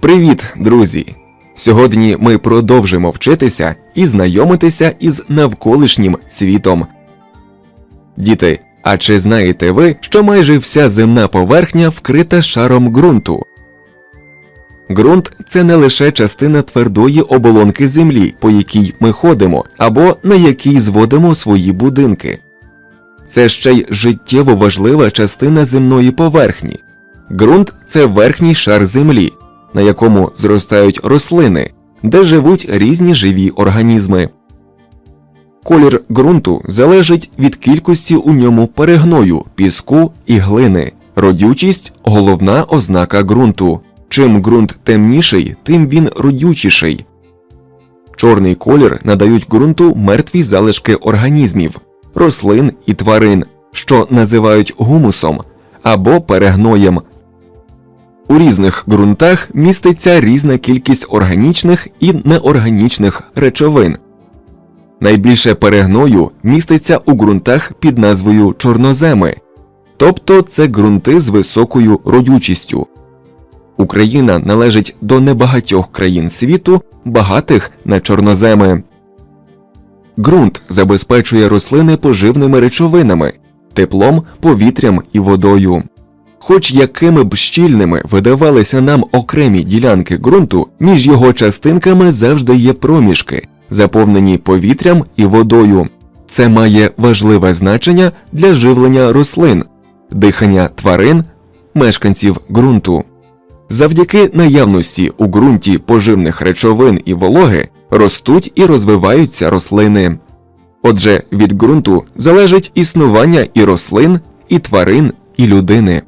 Привіт, друзі! Сьогодні ми продовжимо вчитися і знайомитися із навколишнім світом. Діти, а чи знаєте ви, що майже вся земна поверхня вкрита шаром ґрунту? Ґрунт це не лише частина твердої оболонки землі, по якій ми ходимо, або на якій зводимо свої будинки. Це ще й життєво важлива частина земної поверхні. Ґрунт це верхній шар землі, на якому зростають рослини, де живуть різні живі організми. Колір ґрунту залежить від кількості у ньому перегною, піску і глини. Родючість головна ознака ґрунту. Чим ґрунт темніший, тим він родючіший. Чорний колір надають ґрунту мертві залишки організмів, рослин і тварин, що називають гумусом або перегноєм. У різних ґрунтах міститься різна кількість органічних і неорганічних речовин. Найбільше перегною міститься у ґрунтах під назвою чорноземи, тобто це ґрунти з високою родючістю. Україна належить до небагатьох країн світу, багатих на чорноземи. Ґрунт забезпечує рослини поживними речовинами, теплом, повітрям і водою. Хоч якими б щільними видавалися нам окремі ділянки ґрунту, між його частинками завжди є проміжки, заповнені повітрям і водою. Це має важливе значення для живлення рослин, дихання тварин, мешканців ґрунту. Завдяки наявності у ґрунті поживних речовин і вологи ростуть і розвиваються рослини. Отже, від ґрунту залежить існування і рослин, і тварин, і людини.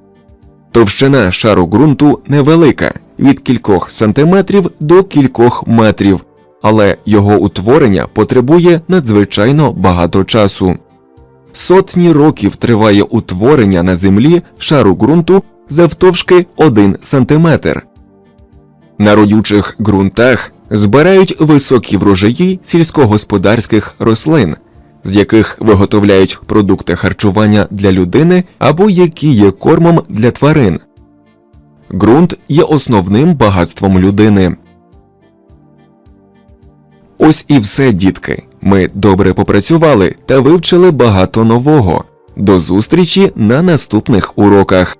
Товщина шару ґрунту невелика від кількох сантиметрів до кількох метрів, але його утворення потребує надзвичайно багато часу. Сотні років триває утворення на землі шару ґрунту завтовшки 1 сантиметр. На родючих ґрунтах збирають високі врожаї сільськогосподарських рослин, з яких виготовляють продукти харчування для людини або які є кормом для тварин. Ґрунт є основним багатством людини. Ось і все, дітки. Ми добре попрацювали та вивчили багато нового. До зустрічі на наступних уроках.